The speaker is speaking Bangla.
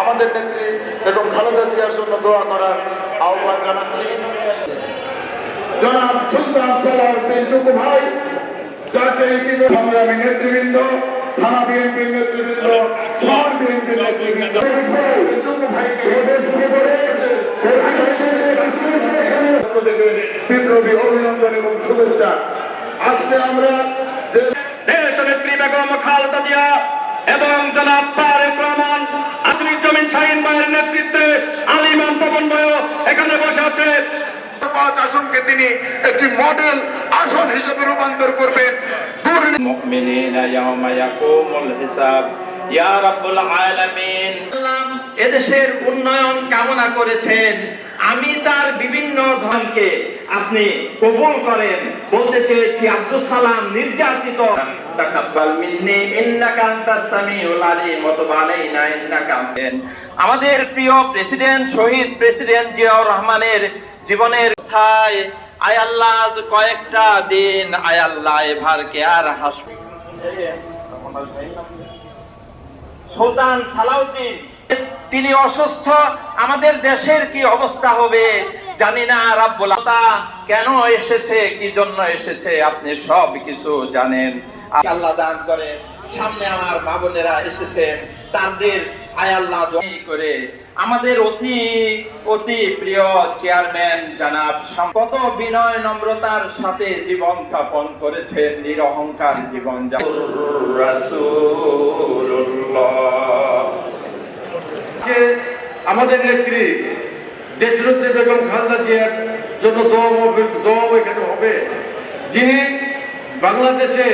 আমাদের নেত্রী এবং খালেদা জিয়ার জন্য দোয়া করার আহ্বান জানাচ্ছি। জনাব সুলতান সালাউদ্দিন টুকু ভাই যাকে ইতিমধ্যে সংগ্রামী নেতৃবৃন্দ থানা বিএনপির নেতৃবৃন্দ শহর বিএনপির নেতৃবৃন্দ বিপ্লবী অভিনন্দন এবং শুভেচ্ছা। আজকে আমরা দেশ নেত্রী বেগম খালেদা জিয়া এবং জনাব তার প্রমাণ আপনি জমিন শাহিন ভাইয়ের নেতৃত্বে আলিমান তপন ভাইও এখানে বসে আছে। আমি তার বিভিন্ন ধনকে আপনি কবুল করেন। বলতে চেয়েছি আব্দুল সালাম নির্যাতিত। আমাদের প্রিয় প্রেসিডেন্ট, শহীদ প্রেসিডেন্ট জিয়াউর রহমানের জীবনের ঠায় আয় আল্লাহ কয়েকটা দিন, আয় আল্লাহ এভারকে আর হাস সুলতান সালাউদ্দিন, তিনি অসুস্থ, আমাদের দেশের কি অবস্থা হবে? জানি না রাব্বুল কেন এসেছে? কি জন্য এসেছে? আপনি সব কিছু জানেন। আল্লাহ দান করে সামনে আমার মা বোনেরা এসেছে, তাদের আয় আল্লাহ করে। আমাদের অতি অতি প্রিয় চেয়ারম্যান জানাব কত বিনয় নম্রতার সাথে জীবন যাপন করেছেন, নিরহংকার জীবন যাপন আমাদের নেত্রী দেশরত্রী বেগম খালদা জিয়ার জন্য দম দম এখানে হবে। যিনি বাংলাদেশে